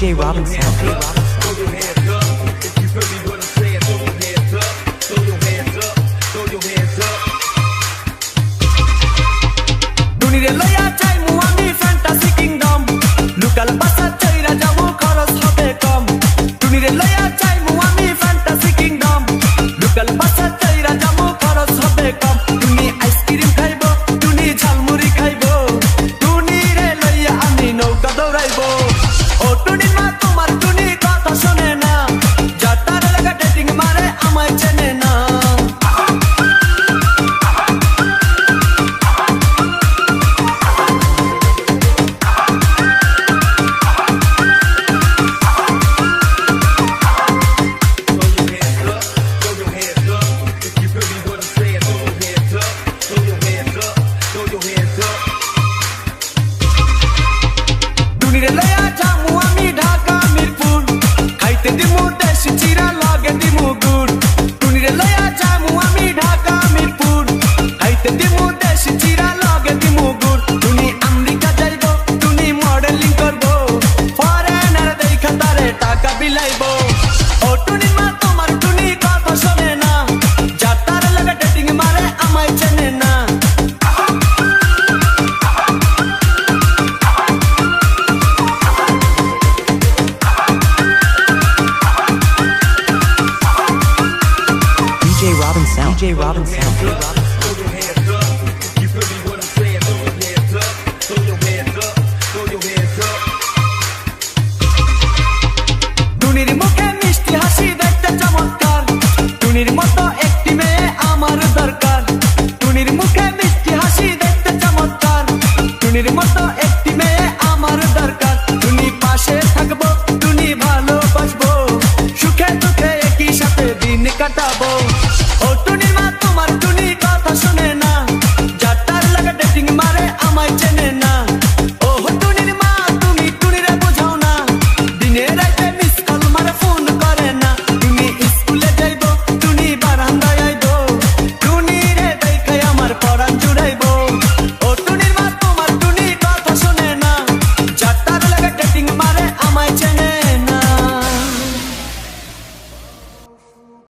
DJ Robinson. দুনিরে লয়া চাইমু আমি fantasy kingdom লুকাল বাসা চৈরা যাব, খরচ হবে কম। তুমি আইসক্রিম খাইব, তুমি ঝালমুড়ি খাইব। দুনিরে লয়া আমি নৌকা দৌড়াইব। ও তুমি be labeled. টুনির মতো একটি মেয়ে আমার দরকার। টুনি পাশে থাকব টুনি ভালোবাসবো। সুখে দুঃখে একই সাথে দিন কাটাবো।